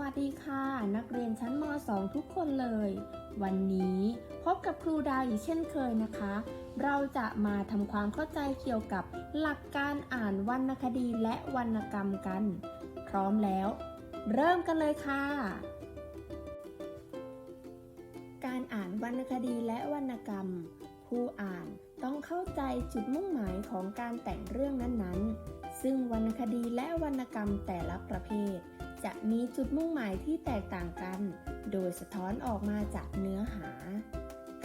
วัสดีค่ะ นักเรียนชั้นม .2 ทุกคนเลย วันนี้พบกับครูดาวอีกเช่นเคยนะคะ เราจะมาทำความเข้าใจเกี่ยวกับหลักการอ่านวรรณคดีและวรรณกรรมกัน พร้อมแล้ว เริ่มกันเลยค่ะ การอ่านวรรณคดีและวรรณกรรม ผู้อ่านต้องเข้าใจจุดมุ่งหมายของการแต่งเรื่องนั้นๆ ซึ่งวรรณคดีและวรรณกรรมแต่ละประเภท จะมีจุดมุ่งหมายที่แตกต่างกัน โดยสะท้อนออกมาจากเนื้อหา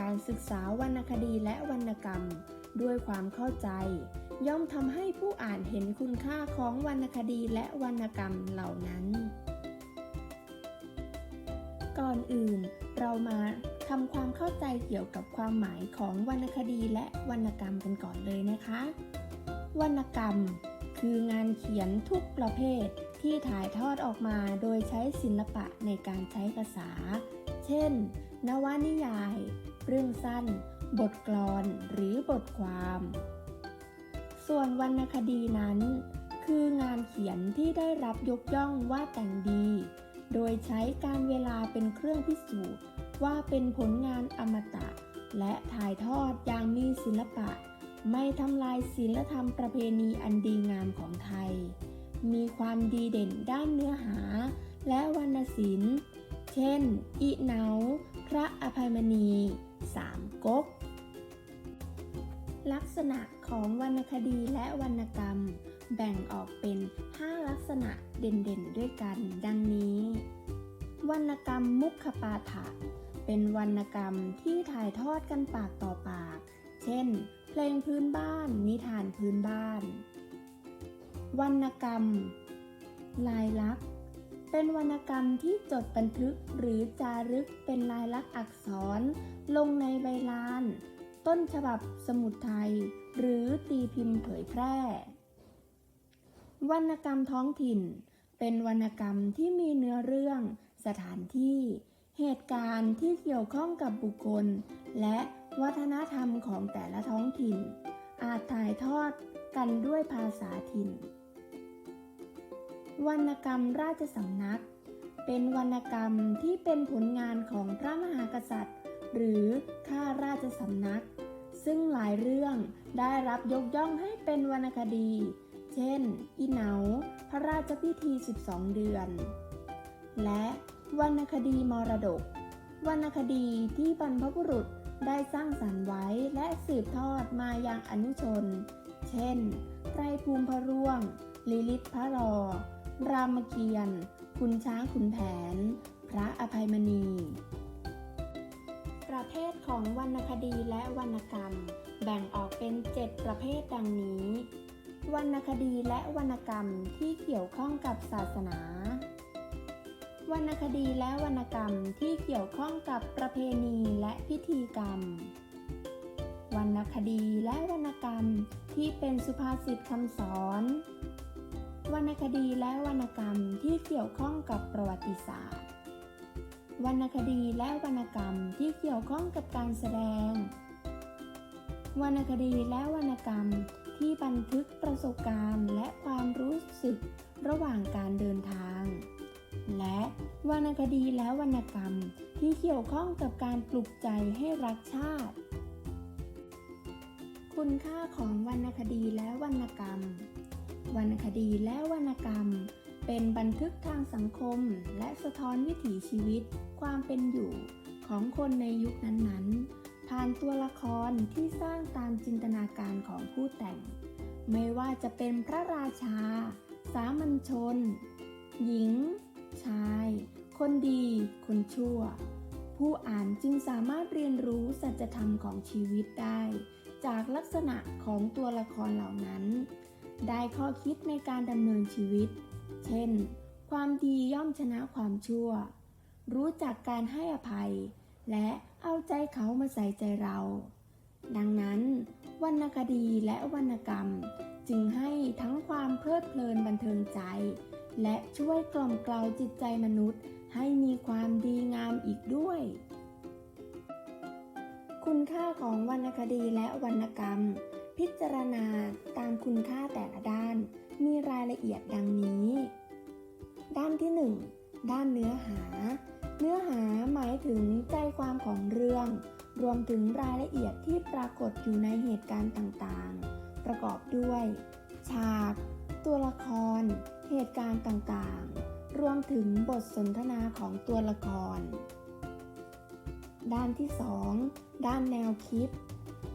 การศึกษาวรรณคดีและวรรณกรรม ด้วยความเข้าใจ ย่อมทำให้ผู้อ่านเห็นคุณค่าของวรรณคดีและวรรณกรรมเหล่านั้น ก่อนอื่นเรามาทำความเข้าใจเกี่ยวกับความหมายของวรรณคดีและวรรณกรรมกันก่อนเลยนะคะ วรรณกรรม คืองานเขียนทุกประเภทที่ถ่ายทอดออกมาโดยใช้ศิลปะในการใช้ภาษา เช่น นวนิยาย เรื่องสั้น บทกลอน หรือบทความ ส่วนวรรณคดีนั้น คืองานเขียนที่ได้รับยกย่องว่าแต่งดี โดยใช้การเวลาเป็นเครื่องพิสูจน์ว่าเป็นผลงานอมตะ และถ่ายทอดอย่างมีศิลปะ ไม่ทำลายศีลธรรมประเพณีอันดีงามของไทย มีความดีเด่นด้านเนื้อหา และวรรณศิลป์ เช่น อิเหนาพระอภัยมณี สามก๊ก ลักษณะของวรรณคดีและวรรณกรรม แบ่งออกเป็น 5 ลักษณะเด่นๆ ด้วยกัน ดังนี้ วรรณกรรมมุขปาฐะเป็นวรรณกรรมที่ถ่ายทอดกันปากต่อปาก เช่น เพลงพื้นบ้าน นิทานพื้นบ้าน วรรณกรรม ลายลักษณ์ เป็นวรรณกรรมที่จดบันทึกหรือจารึกเป็นลายลักษณ์อักษร ลงในใบลาน ต้นฉบับสมุดไทย หรือตีพิมพ์เผยแพร่ วรรณกรรมท้องถิ่น เป็นวรรณกรรมที่มีเนื้อเรื่อง สถานที่ เหตุการณ์ที่เกี่ยวข้องกับบุคคล และวัฒนธรรมของแต่ละท้องถิ่น อาจถ่ายทอดกันด้วยภาษาถิ่น วรรณกรรมราชสำนัก เป็นวรรณกรรมที่เป็นผลงานของพระมหากษัตริย์ หรือข้าราชสำนัก ซึ่งหลายเรื่องได้รับยกย่องให้เป็นวรรณคดี เช่น อีเหนา พระราชพิธี 12 เดือน และ วรรณคดีมรดก วรรณคดีที่บรรพบุรุษได้สร้างสรรค์ไว้และสืบทอดมายังอนุชน เช่น ไตรภูมิพระร่วง ลิลิตพระรอ รามเกียรติ์คุณช้างขุนแผน พระอภัยมณี ประเภทของวรรณคดีและวรรณกรรม แบ่งออกเป็น 7 ประเภทดังนี้ วรรณคดีและวรรณกรรมที่เกี่ยวข้องกับศาสนา วรรณคดีและวรรณกรรมที่เกี่ยวข้องกับประเพณีและพิธีกรรม วรรณคดีและวรรณกรรมที่เป็นสุภาษิตคำสอน วรรณคดีและวรรณกรรมที่เกี่ยวข้องกับประวัติศาสตร์ วรรณคดีและวรรณกรรมที่เกี่ยวข้องกับการแสดง วรรณคดีและวรรณกรรมที่บันทึกประสบการณ์และความรู้สึกระหว่างการเดินทาง และวรรณคดีและวรรณกรรมที่เกี่ยวข้องกับการปลุกใจให้รักชาติ คุณค่าของวรรณคดีและวรรณกรรม วรรณคดีและวรรณกรรม เป็นบันทึกทางสังคม และสะท้อนวิถีชีวิต ความเป็นอยู่ของคนในยุคนั้นๆ ผ่านตัวละครที่สร้างตามจินตนาการของผู้แต่ง ไม่ว่าจะเป็นพระราชา สามัญชน หญิง ชายคนดี คนชั่ว ผู้อ่านจึงสามารถเรียนรู้สัจธรรมของชีวิตได้ จากลักษณะของตัวละครเหล่านั้น ได้ข้อคิดในการดำเนินชีวิต เช่น ความดีย่อมชนะความชั่ว รู้จักการให้อภัย และเอาใจเขามาใส่ใจเรา ดังนั้น วรรณคดีและวรรณกรรมจึงให้ทั้งความเพลิดเพลินบันเทิงใจ และช่วยกล่อมเกลาจิตใจมนุษย์ ให้มีความดีงามอีกด้วย คุณค่าของวรรณคดีและวรรณกรรม พิจารณาตามคุณค่าแต่ละด้าน มีรายละเอียดดังนี้ ด้านที่ด้านเนื้อหา เนื้อหาหมายถึงใจความของเรื่อง รวมถึงรายละเอียดที่ปรากฏอยู่ในเหตุการณ์ต่างๆ ประกอบด้วย ฉาก ตัวละคร เหตุการณ์ต่างๆ รวมถึงบทสนทนาของตัวละคร ด้านที่ 2 ด้านแนวคิด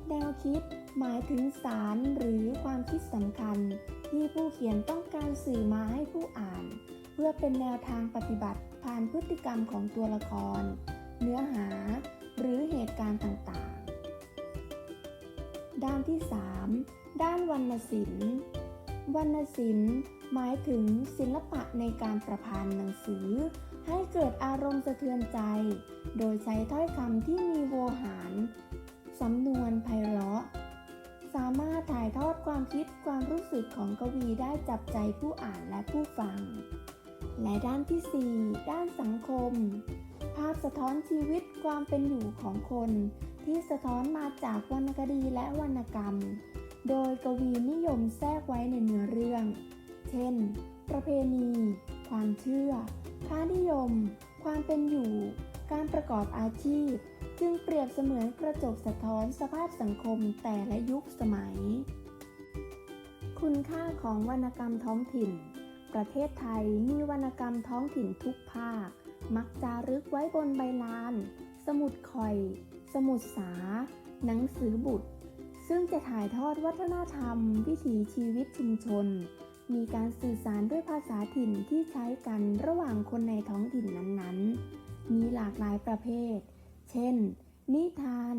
แนวคิดหมายถึงสารหรือความคิดสำคัญ ที่ผู้เขียนต้องการสื่อมาให้ผู้อ่าน เพื่อเป็นแนวทางปฏิบัติผ่านพฤติกรรมของตัวละคร เนื้อหา หรือเหตุการณ์ต่างๆ ด้านที่ 3 ด้านวรรณศิลป์วรรณศิลป์ หมายถึงศิลปะในการประพันธ์หนังสือ ให้เกิดอารมณ์สะเทือนใจ โดยใช้ถ้อยคำที่มีโวหาร สำนวนไพเราะ สามารถถ่ายทอดความคิดความรู้สึกของกวีได้จับใจผู้อ่านและผู้ฟัง และด้านที่ 4 ด้านสังคม ภาพสะท้อนชีวิตความเป็นอยู่ของคน ที่สะท้อนมาจากวรรณคดีและวรรณกรรม โดยกวีนิยมแทรกไว้ในเนื้อเรื่อง เช่น ประเพณี ความเชื่อ ค่านิยม ความเป็นอยู่ การประกอบอาชีพ จึงเปรียบเสมือนกระจกสะท้อนสภาพสังคมแต่ละยุคสมัย คุณค่าของวรรณกรรมท้องถิ่น ประเทศไทยมีวรรณกรรมท้องถิ่นทุกภาค มักจารึกไว้บนใบลาน สมุดคอย สมุดสา หนังสือบุตรซึ่งจะถ่ายทอดวัฒนธรรม วิถีชีวิตชุมชน มีการสื่อสารด้วยภาษาถิ่นที่ใช้กันระหว่างคนในท้องถิ่นนั้นๆ มีหลากหลายประเภท เช่น นิทาน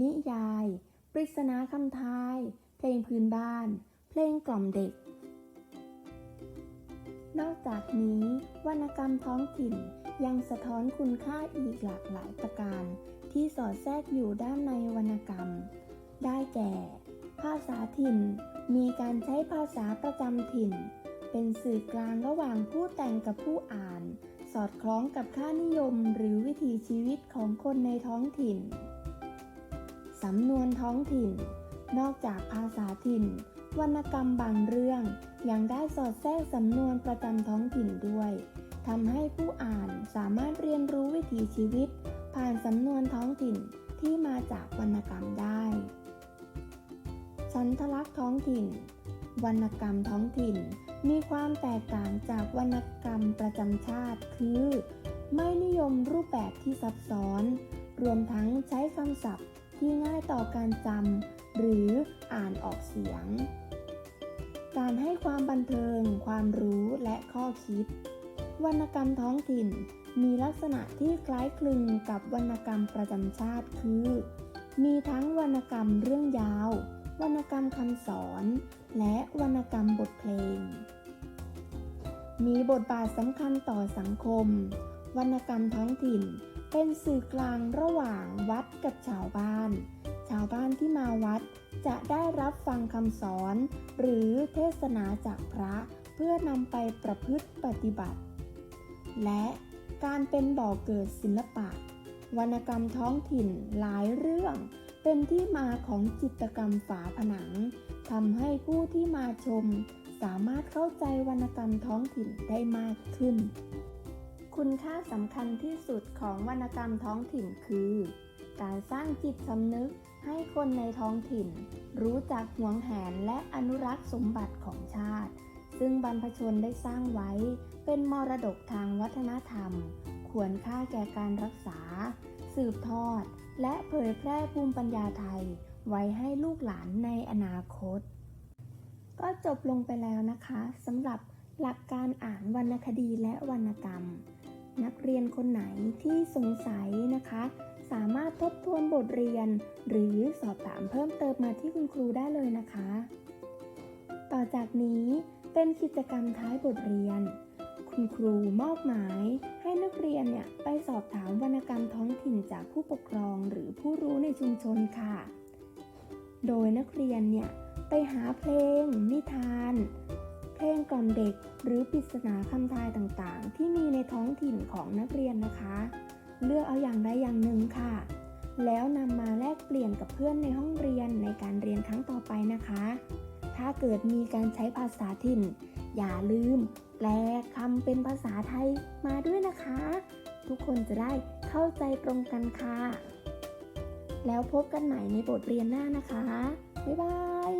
นิยาย ปริศนาคำทาย เพลงพื้นบ้าน เพลงกล่อมเด็ก นอกจากนี้วรรณกรรมท้องถิ่นยังสะท้อนคุณค่าอีกหลากหลายประการ ที่สอดแทรกอยู่ด้านในวรรณกรรม ได้แก่ ภาษาถิ่น มีการใช้ภาษาประจำถิ่น เป็นสื่อกลางระหว่างผู้แต่งกับผู้อ่าน สอดคล้องกับค่านิยมหรือวิถีชีวิตของคนในท้องถิ่น สำนวนท้องถิ่น นอกจากภาษาถิ่น วรรณกรรมบางเรื่อง ยังได้สอดแทรกสำนวนประจำท้องถิ่นด้วยทำให้ผู้อ่านสามารถเรียนรู้วิถีชีวิต ผ่านสำนวนท้องถิ่นที่มาจากวรรณกรรมได้ สันทลักษณ์ท้องถิ่น วรรณกรรมท้องถิ่น มีความแตกต่างจากวรรณกรรมประจำชาติ คือ ไม่นิยมรูปแบบที่ซับซ้อน รวมทั้งใช้คำศัพท์ที่ง่ายต่อการจำหรืออ่านออกเสียง การให้ความบันเทิง ความรู้และข้อคิด วรรณกรรมท้องถิ่น มีลักษณะที่คล้ายคลึงกับวรรณกรรมประจำชาติ คือ มีทั้งวรรณกรรมเรื่องยาว วรรณกรรมคำสอน และวรรณกรรมบทเพลง มีบทบาทสำคัญต่อสังคม วรรณกรรมท้องถิ่น เป็นสื่อกลางระหว่างวัดกับชาวบ้าน ชาวบ้านที่มาวัดจะได้รับฟังคำสอน หรือเทศนาจากพระเพื่อนำไปประพฤติปฏิบัติ และการเป็นบ่อเกิดศิลปะ วรรณกรรมท้องถิ่นหลายเรื่อง เป็นที่มาของจิตรกรรมฝาผนังทำให้ผู้ที่มาชม สามารถเข้าใจวรรณกรรมท้องถิ่นได้มากขึ้น คุณค่าสำคัญที่สุดของวรรณกรรมท้องถิ่นคือ การสร้างจิตสำนึกให้คนในท้องถิ่น รู้จักหวงแหนและอนุรักษ์สมบัติของชาติ ซึ่งบรรพชนได้สร้างไว้ เป็นมรดกทางวัฒนธรรม ควรค่าแก่การรักษา สืบทอด และเผยแพร่ภูมิปัญญาไทย ไว้ให้ลูกหลานในอนาคต ก็จบลงไปแล้วนะคะสำหรับหลักการอ่านวรรณคดีและวรรณกรรม นักเรียนคนไหนที่สงสัยนะคะ สามารถทบทวนบทเรียน หรือสอบถามเพิ่มเติมมาที่คุณครูได้เลยนะคะ ต่อจากนี้เป็นกิจกรรมท้ายบทเรียน คุณครูมอบหมาย ให้นักเรียนเนี่ยไปสอบถามวรรณกรรมท้องถิ่นจากผู้ปกครองหรือผู้รู้ในชุมชนค่ะ โดยนักเรียนเนี่ยไปหาเพลง นิทาน เพลงกล่อมเด็ก หรือปริศนาคำทายต่างๆ ที่มีในท้องถิ่นของนักเรียนนะคะ เลือกเอาอย่างใดอย่างหนึ่งค่ะ แล้วนำมาแลกเปลี่ยนกับเพื่อนในห้องเรียนในการเรียนครั้งต่อไปนะคะ ถ้าเกิดมีการใช้ภาษาถิ่น อย่าลืมแปลคำเป็นภาษาไทยมาด้วยนะคะ ทุกคนจะได้เข้าใจตรงกันค่ะ แล้วพบกันใหม่ในบทเรียนหน้านะคะ บ๊ายบาย